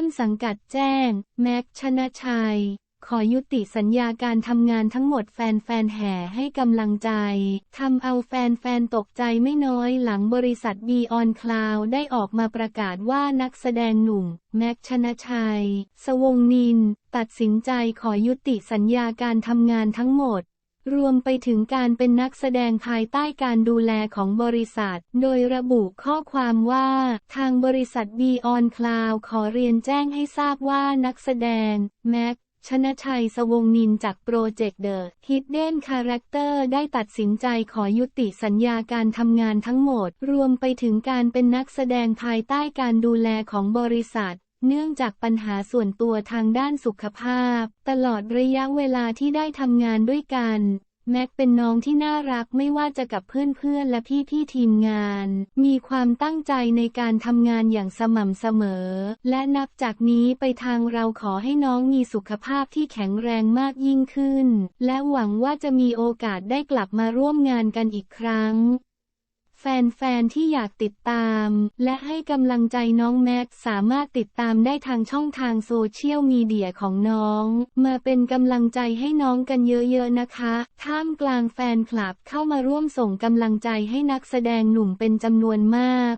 ต้นสังกัดแจ้ง แม็กชนะชัย ขอยุติสัญญาการทำงานทั้งหมดแฟนๆแห่ให้กำลังใจทำเอาแฟนๆตกใจไม่น้อยหลังบริษัท Beyond Cloud ได้ออกมาประกาศว่านักแสดงหนุ่ม แม็กชนะชัย สวงนิน ตัดสินใจขอยุติสัญญาการทำงานทั้งหมด รวมไปถึงการเป็นนักแสดงภายใต้การดูแลของบริษัท โดยระบุข้อความว่า ทางบริษัท Beyond Cloud ขอเรียนแจ้งให้ทราบว่านักแสดง แม็กชนชัย สวงนินจากโปรเจกต์เดอะฮิดเด้นคาแรคเตอร์ได้ตัดสินใจขอยุติสัญญาการทำงานทั้งหมด รวมไปถึงการเป็นนักแสดงภายใต้การดูแลของบริษัท เนื่องจากปัญหาส่วนตัวทางด้านสุขภาพ ตลอดระยะเวลาที่ได้ทำงานด้วยกัน แม็กเป็นน้องที่น่ารักไม่ว่าจะกับเพื่อนๆ และพี่ๆ ทีมงาน มีความตั้งใจในการทำงานอย่างสม่ำเสมอ และนับจากนี้ไปทางเราขอให้น้องมีสุขภาพที่แข็งแรงมากยิ่งขึ้น และหวังว่าจะมีโอกาสได้กลับมาร่วมงานกันอีกครั้ง แฟนๆ ที่อยากติดตาม และให้กำลังใจน้องแม็กสามารถติดตามได้ทางช่องทางโซเชียลมีเดียของน้อง มาเป็นกำลังใจให้น้องกันเยอะๆนะคะ ท่ามกลางแฟนคลับเข้ามาร่วมส่งกำลังใจให้นักแสดงหนุ่มเป็นจำนวนมาก